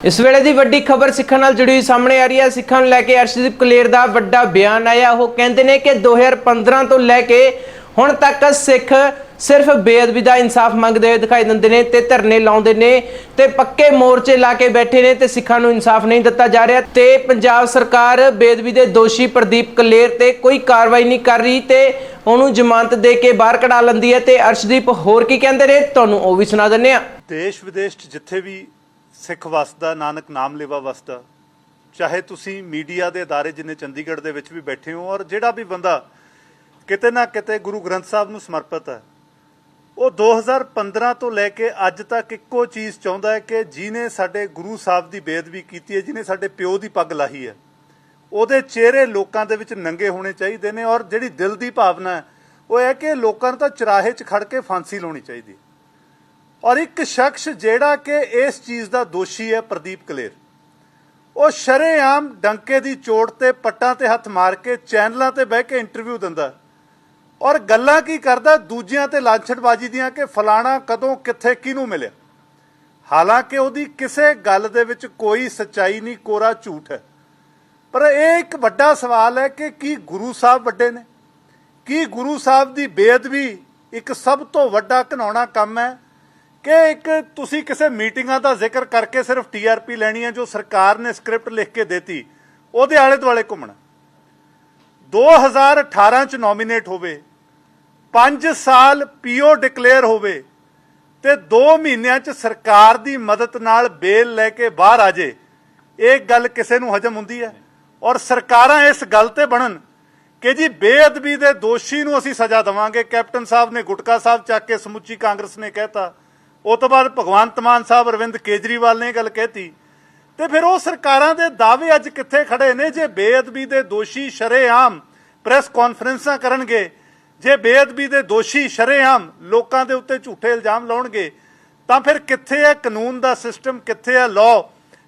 ਇਸ ਵੇਲੇ ਦੀ ਵੱਡੀ ਖਬਰ ਸਿੱਖਾਂ ਨਾਲ ਜੁੜੀ ਹੋਈ ਸਾਹਮਣੇ ਆ ਰਹੀ ਹੈ। ਸਿੱਖਾਂ ਨੂੰ ਲੈ ਕੇ ਅਰਸ਼ਦੀਪ ਕਲੇਰ ਦਾ ਵੱਡਾ ਬਿਆਨ ਆਇਆ। ਉਹ ਕਹਿੰਦੇ ਨੇ ਕਿ 2015 ਤੋਂ ਲੈ ਕੇ ਹੁਣ ਤੱਕ ਸਿੱਖ ਸਿਰਫ ਬੇਅਦਬੀ ਦਾ ਇਨਸਾਫ ਮੰਗਦੇ ਹੋਏ ਦਿਖਾਈ ਦਿੰਦੇ ਨੇ ਤੇ ਧਰਨੇ ਲਾਉਂਦੇ ਨੇ ਤੇ ਪੱਕੇ ਮੋਰਚੇ ਲਾ ਕੇ ਬੈਠੇ ਨੇ ਤੇ ਸਿੱਖਾਂ ਨੂੰ ਇਨਸਾਫ ਨਹੀਂ ਦਿੱਤਾ ਜਾ ਰਿਹਾ ਤੇ ਪੰਜਾਬ ਸਰਕਾਰ ਬੇਅਦਬੀ ਦੇ ਦੋਸ਼ੀ ਪ੍ਰਦੀਪ ਕਲੇਰ ਤੇ ਕੋਈ ਕਾਰਵਾਈ ਨਹੀਂ ਕਰ ਰਹੀ ਤੇ ਉਹਨੂੰ ਜ਼ਮਾਨਤ ਦੇ ਕੇ ਬਾਹਰ ਕਢਾ ਲੈਂਦੀ ਹੈ ਤੇ ਅਰਸ਼ਦੀਪ ਹੋਰ ਕੀ ਕਹਿੰਦੇ ਨੇ? ਤੁਹਾਨੂੰ ਉਹ ਵੀ ਸੁਣਾ ਦਿੰਨੇ ਆ ਦੇਸ਼ ਵਿਦੇਸ਼ ਜਿੱਥੇ ਵੀ ਸਿੱਖ ਵਸਦਾ ਨਾਨਕ ਨਾਮ ਲੇਵਾ ਵਸਦਾ ਚਾਹੇ ਤੁਸੀਂ ਮੀਡੀਆ ਦੇ ادارے ਜਿੰਨੇ ਚੰਡੀਗੜ੍ਹ ਦੇ ਵਿੱਚ ਵੀ ਬੈਠੇ ਹੋ ਔਰ ਜਿਹੜਾ ਵੀ ਬੰਦਾ ਕਿਤੇ ਨਾ ਕਿਤੇ ਗੁਰੂ ਗ੍ਰੰਥ ਸਾਹਿਬ ਨੂੰ ਸਮਰਪਿਤ ਹੈ ਉਹ 2015 ਤੋਂ ਲੈ ਕੇ ਅੱਜ ਤੱਕ ਇੱਕੋ ਚੀਜ਼ ਚਾਹੁੰਦਾ ਹੈ ਕਿ ਜਿਹਨੇ ਸਾਡੇ ਗੁਰੂ ਸਾਹਿਬ ਦੀ ਬੇਅਦਬੀ ਕੀਤੀ ਹੈ ਜਿਹਨੇ ਸਾਡੇ ਪਿਓ ਦੀ ਪੱਗ ਲਾਹੀ ਹੈ ਉਹਦੇ ਚਿਹਰੇ ਲੋਕਾਂ ਦੇ ਵਿੱਚ ਨੰਗੇ ਹੋਣੇ ਚਾਹੀਦੇ ਨੇ ਔਰ ਜਿਹੜੀ ਦਿਲ ਦੀ ਭਾਵਨਾ ਹੈ ਉਹ ਇਹ ਕਿ ਲੋਕਾਂ ਨੂੰ ਤਾਂ ਚਰਾਹੇ 'ਚ ਖੜ ਕੇ ਫਾਂਸੀ ਲਾਉਣੀ ਚਾਹੀਦੀ ਹੈ ਔਰ ਇੱਕ ਸ਼ਖਸ ਜਿਹੜਾ ਕਿ ਇਸ ਚੀਜ਼ ਦਾ ਦੋਸ਼ੀ ਹੈ, ਪ੍ਰਦੀਪ ਕਲੇਰ। ਉਹ ਸ਼ਰੇਆਮ ਡੰਕੇ ਦੀ ਚੋਟ ਤੇ ਪੱਟਾਂ ਤੇ ਹੱਥ ਮਾਰ ਕੇ ਚੈਨਲਾਂ ਤੇ ਬਹਿ ਕੇ ਇੰਟਰਵਿਊ ਦਿੰਦਾ ਔਰ ਗੱਲਾਂ ਕੀ ਕਰਦਾ ਦੂਜਿਆਂ ਤੇ ਲਾਂਛੜਬਾਜ਼ੀ ਦੀਆਂ ਕਿ ਫਲਾਣਾ ਕਦੋਂ, ਕਿੱਥੇ, ਕਿਹਨੂੰ ਮਿਲਿਆ? ਹਾਲਾਂਕਿ ਉਹਦੀ ਕਿਸੇ ਗੱਲ ਦੇ ਵਿੱਚ ਕੋਈ ਸੱਚਾਈ ਨਹੀਂ, ਕੋਰਾ ਝੂਠ ਹੈ। ਪਰ ਇਹ ਇੱਕ ਵੱਡਾ ਸਵਾਲ ਹੈ ਕਿ ਕੀ ਗੁਰੂ ਸਾਹਿਬ ਵੱਡੇ ਨੇ? ਕੀ ਗੁਰੂ ਸਾਹਿਬ ਦੀ ਬੇਅਦਬੀ ਇੱਕ ਸਭ ਤੋਂ ਵੱਡਾ ਘਿਨਾਉਣਾ ਕੰਮ ਹੈ? ਕਿ ਇੱਕ ਤੁਸੀਂ ਕਿਸੇ ਮੀਟਿੰਗਾਂ ਦਾ ਜ਼ਿਕਰ ਕਰਕੇ ਸਿਰਫ ਟੀਆਰਪੀ ਲੈਣੀ ਹੈ ਜੋ ਸਰਕਾਰ ਨੇ ਸਕ੍ਰਿਪਟ ਲਿਖ ਕੇ ਦਿੱਤੀ, ਉਹਦੇ ਆਲੇ ਦੁਆਲੇ ਘੁੰਮਣਾ। 2018 ਚ ਨੋਮੀਨੇਟ ਹੋਵੇ 5 ਸਾਲ ਪੀਓ ਡਿਕਲੇਅਰ ਹੋਵੇ ਤੇ 2 ਮਹੀਨਿਆਂ ਚ ਸਰਕਾਰ ਦੀ ਮਦਦ ਨਾਲ ਬੇਲ ਲੈ ਕੇ ਬਾਹਰ ਆ ਜੇ, ਇਹ ਗੱਲ ਕਿਸੇ ਨੂੰ ਹਜਮ ਹੁੰਦੀ ਹੈ? ਔਰ ਸਰਕਾਰਾਂ ਇਸ ਗੱਲ ਤੇ ਬਣਨ ਕਿ ਜੀ ਬੇਅਦਬੀ ਦੇ ਦੋਸ਼ੀ ਨੂੰ ਅਸੀਂ ਸਜ਼ਾ ਦੇਵਾਂਗੇ। ਕੈਪਟਨ ਸਾਹਿਬ ਨੇ ਗੁਟਕਾ ਸਾਹਿਬ ਚੱਕ ਕੇ ਸਮੁੱਚੀ ਕਾਂਗਰਸ ਨੇ ਕਹਿਤਾ ਉਸ ਤੋਂ ਬਾਅਦ ਭਗਵੰਤ ਮਾਨ ਸਾਹਿਬ ਅਰਵਿੰਦ ਕੇਜਰੀਵਾਲ ਨੇ ਇਹ ਗੱਲ ਕਹਿਤੀ। ਤੇ ਫਿਰ ਉਹ ਸਰਕਾਰਾਂ ਦੇ ਦਾਅਵੇ ਅੱਜ ਕਿੱਥੇ ਖੜੇ ਨੇ? ਜੇ ਬੇਅਦਬੀ ਦੇ ਦੋਸ਼ੀ ਸ਼ਰੇਆਮ ਪ੍ਰੈਸ ਕਾਨਫਰੰਸਾਂ ਕਰਨਗੇ, ਜੇ ਬੇਅਦਬੀ ਦੇ ਦੋਸ਼ੀ ਸ਼ਰੇਆਮ ਲੋਕਾਂ ਦੇ ਉੱਤੇ ਝੂਠੇ ਇਲਜ਼ਾਮ ਲਾਉਣਗੇ, ਤਾਂ ਫਿਰ ਕਿੱਥੇ ਹੈ ਕਾਨੂੰਨ ਦਾ ਸਿਸਟਮ? ਕਿੱਥੇ ਹੈ ਲਾਅ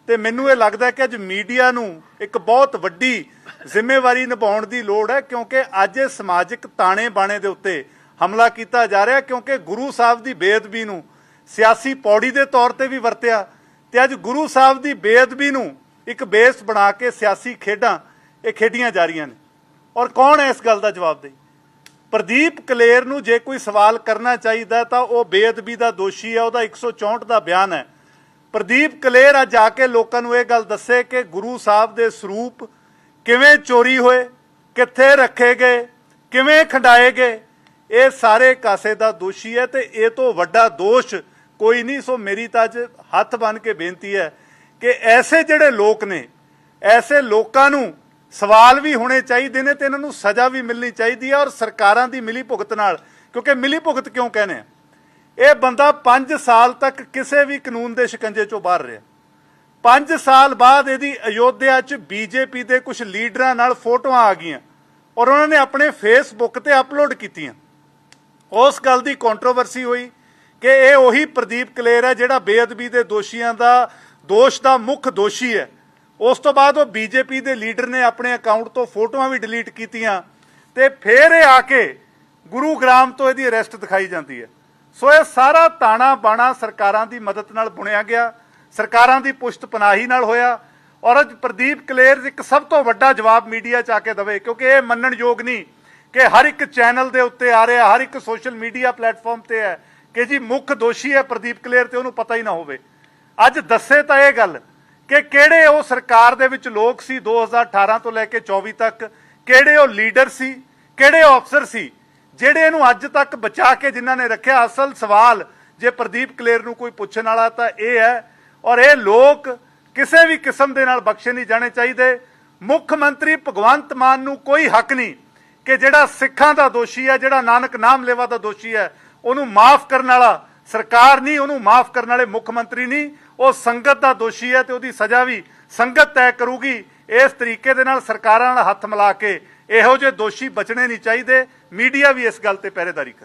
ਤੇ ਮੈਨੂੰ ਇਹ ਲੱਗਦਾ ਕਿ ਅੱਜ ਮੀਡੀਆ ਨੂੰ ਇੱਕ ਬਹੁਤ ਵੱਡੀ ਜ਼ਿੰਮੇਵਾਰੀ ਨਿਭਾਉਣ ਦੀ ਲੋੜ ਹੈ, ਕਿਉਂਕਿ ਅੱਜ ਇਹ ਸਮਾਜਿਕ ਤਾਣੇ ਬਾਣੇ ਦੇ ਉੱਤੇ ਹਮਲਾ ਕੀਤਾ ਜਾ ਰਿਹਾ, ਕਿਉਂਕਿ ਗੁਰੂ ਸਾਹਿਬ ਦੀ ਬੇਅਦਬੀ ਨੂੰ ਸਿਆਸੀ ਪੌੜੀ ਦੇ ਤੌਰ ਤੇ ਵੀ ਵਰਤਿਆ ਤੇ ਅੱਜ ਗੁਰੂ ਸਾਹਿਬ ਦੀ ਬੇਅਦਬੀ ਨੂੰ ਇੱਕ ਬੇਸ ਬਣਾ ਕੇ ਸਿਆਸੀ ਖੇਡਾਂ ਇਹ ਖੇਡੀਆਂ ਜਾ ਰਹੀਆਂ ਨੇ। ਔਰ ਕੌਣ ਹੈ ਇਸ ਗੱਲ ਦਾ ਜਵਾਬ ਦੇ ਪ੍ਰਦੀਪ ਕਲੇਰ ਨੂੰ ਜੇ ਕੋਈ ਸਵਾਲ ਕਰਨਾ ਚਾਹੀਦਾ ਤਾਂ ਉਹ ਬੇਅਦਬੀ ਦਾ ਦੋਸ਼ੀ ਹੈ, ਉਹਦਾ 164 ਦਾ ਬਿਆਨ ਹੈ। ਪ੍ਰਦੀਪ ਕਲੇਰ ਅੱਜ ਆ ਕੇ ਲੋਕਾਂ ਨੂੰ ਇਹ ਗੱਲ ਦੱਸੇ ਕਿ ਗੁਰੂ ਸਾਹਿਬ ਦੇ ਸਰੂਪ ਕਿਵੇਂ ਚੋਰੀ ਹੋਏ, ਕਿੱਥੇ ਰੱਖੇ ਗਏ, ਕਿਵੇਂ ਖੰਡਾਏ ਗਏ, ਇਹ ਸਾਰੇ ਕਾਸੇ ਦਾ ਦੋਸ਼ੀ ਹੈ ਤੇ ਇਹ ਤੋਂ ਵੱਡਾ ਦੋਸ਼ ਕੋਈ ਨਹੀਂ, ਸੋ ਮੇਰੀ ਤਾਂ ਅੱਜ ਹੱਥ ਬੰਨ ਕੇ ਬੇਨਤੀ ਹੈ ਕਿ ਐਸੇ ਜਿਹੜੇ ਲੋਕ ਨੇ, ਐਸੇ ਲੋਕਾਂ ਨੂੰ ਸਵਾਲ ਵੀ ਹੋਣੇ ਚਾਹੀਦੇ ਨੇ ਤੇ ਇਹਨਾਂ ਨੂੰ ਸਜ਼ਾ ਵੀ ਮਿਲਣੀ ਚਾਹੀਦੀ ਹੈ ਔਰ ਸਰਕਾਰਾਂ ਦੀ ਮਿਲੀ ਭੁਗਤ ਨਾਲ। ਕਿਉਂਕਿ ਮਿਲੀ ਭੁਗਤ ਕਿਉਂ ਕਹਿੰਦੇ ਆ? ਇਹ ਬੰਦਾ 5 ਸਾਲ ਤੱਕ ਕਿਸੇ ਵੀ ਕਾਨੂੰਨ ਦੇ ਸ਼ਿਕੰਜੇ ਚੋਂ ਬਾਹਰ ਰਿਹਾ। 5 ਸਾਲ ਬਾਅਦ ਇਹਦੀ ਅਯੋਧਿਆ 'ਚ ਬੀਜੇਪੀ ਦੇ ਕੁਝ ਲੀਡਰਾਂ ਨਾਲ ਫੋਟੋਆਂ ਆ ਗਈਆਂ ਔਰ ਉਹਨਾਂ ਨੇ ਆਪਣੇ ਫੇਸਬੁੱਕ ਤੇ ਅਪਲੋਡ ਕੀਤੀਆਂ। ਉਸ ਗੱਲ ਦੀ ਕੰਟਰੋਵਰਸੀ ਹੋਈ। ਕਿ ਇਹ ਉਹੀ ਪ੍ਰਦੀਪ ਕਲੇਰ ਹੈ ਜਿਹੜਾ ਬੇਅਦਬੀ ਦੇ ਦੋਸ਼ੀਆਂ ਦਾ, ਦੋਸ਼ ਦਾ ਮੁੱਖ ਦੋਸ਼ੀ ਹੈ। ਉਸ ਤੋਂ ਬਾਅਦ ਉਹ ਬੀਜੇਪੀ ਦੇ ਲੀਡਰ ਨੇ ਆਪਣੇ ਅਕਾਊਂਟ ਤੋਂ ਫੋਟੋਆਂ ਵੀ ਡਿਲੀਟ ਕੀਤੀਆਂ ਤੇ ਫਿਰ ਇਹ ਆ ਕੇ ਗੁਰੂਗ੍ਰਾਮ ਤੋਂ ਇਹਦੀ ਅਰੈਸਟ ਦਿਖਾਈ ਜਾਂਦੀ ਹੈ। ਸੋ ਇਹ ਸਾਰਾ ਤਾਣਾ ਬਾਣਾ ਸਰਕਾਰਾਂ ਦੀ ਮਦਦ ਨਾਲ ਬੁਣਿਆ ਗਿਆ, ਸਰਕਾਰਾਂ ਦੀ ਪੁਸ਼ਤ ਪਨਾਹੀ ਨਾਲ ਹੋਇਆ ਔਰ ਅੱਜ ਪ੍ਰਦੀਪ ਕਲੇਰ ਇੱਕ ਸਭ ਤੋਂ ਵੱਡਾ ਜਵਾਬ ਮੀਡੀਆ ਚ ਆ ਕੇ ਦਵੇ, ਕਿਉਂਕਿ ਇਹ ਮੰਨਣਯੋਗ ਨਹੀਂ ਕਿ ਹਰ ਇੱਕ ਚੈਨਲ ਦੇ ਉੱਤੇ ਆ ਰਿਹਾ, ਹਰ ਇੱਕ ਸੋਸ਼ਲ ਮੀਡੀਆ ਪਲੇਟਫਾਰਮ ਤੇ ਹੈ ਕਿ ਜੀ ਮੁੱਖ ਦੋਸ਼ੀ ਹੈ ਪ੍ਰਦੀਪ ਕਲੇਰ ਤੇ ਉਹਨੂੰ ਪਤਾ ਹੀ ਨਾ ਹੋਵੇ। ਅੱਜ ਦੱਸੇ ਤਾਂ ਇਹ ਗੱਲ ਕਿ ਕਿਹੜੇ ਉਹ ਸਰਕਾਰ ਦੇ ਵਿੱਚ ਲੋਕ ਸੀ 2018 ਤੋਂ ਲੈ ਕੇ 24 ਤੱਕ, ਕਿਹੜੇ ਉਹ ਲੀਡਰ ਸੀ, ਕਿਹੜੇ ਅਫਸਰ ਸੀ, ਜਿਹੜੇ ਇਹਨੂੰ ਅੱਜ ਤੱਕ ਬਚਾ ਕੇ ਜਿਨ੍ਹਾਂ ਨੇ ਰੱਖਿਆ। ਅਸਲ ਸਵਾਲ, ਜੇ ਪ੍ਰਦੀਪ ਕਲੇਰ ਨੂੰ ਕੋਈ ਪੁੱਛਣ ਵਾਲਾ ਤਾਂ ਇਹ ਹੈ, ਔਰ ਇਹ ਲੋਕ ਕਿਸੇ ਵੀ ਕਿਸਮ ਦੇ ਨਾਲ ਬਖਸ਼ੇ ਨਹੀਂ ਜਾਣੇ ਚਾਹੀਦੇ। ਮੁੱਖ ਮੰਤਰੀ ਭਗਵੰਤ ਮਾਨ ਨੂੰ ਕੋਈ ਹੱਕ ਨਹੀਂ ਕਿ ਜਿਹੜਾ ਸਿੱਖਾਂ ਦਾ ਦੋਸ਼ੀ ਹੈ, ਜਿਹੜਾ ਨਾਨਕ ਨਾਮ ਲੇਵਾ ਦਾ ਦੋਸ਼ੀ ਹੈ ਉਹਨੂੰ ਮਾਫ ਕਰਨ ਵਾਲਾ ਸਰਕਾਰ ਨਹੀਂ, ਉਹਨੂੰ ਮਾਫ ਕਰਨ ਵਾਲੇ ਮੁੱਖ ਮੰਤਰੀ ਨਹੀਂ। ਉਹ ਸੰਗਤ ਦਾ ਦੋਸ਼ੀ ਹੈ ਤੇ ਉਹਦੀ ਸਜ਼ਾ ਵੀ ਸੰਗਤ ਤੈਅ ਕਰੂਗੀ। ਇਸ ਤਰੀਕੇ ਦੇ ਨਾਲ ਸਰਕਾਰਾਂ ਨਾਲ ਹੱਥ ਮਿਲਾ ਕੇ ਇਹੋ ਜਿਹੇ ਦੋਸ਼ੀ ਬਚਣੇ ਨਹੀਂ ਚਾਹੀਦੇ। ਮੀਡੀਆ ਵੀ ਇਸ ਗੱਲ ਤੇ ਪਹਿਰੇਦਾਰੀ ਕਰੇ।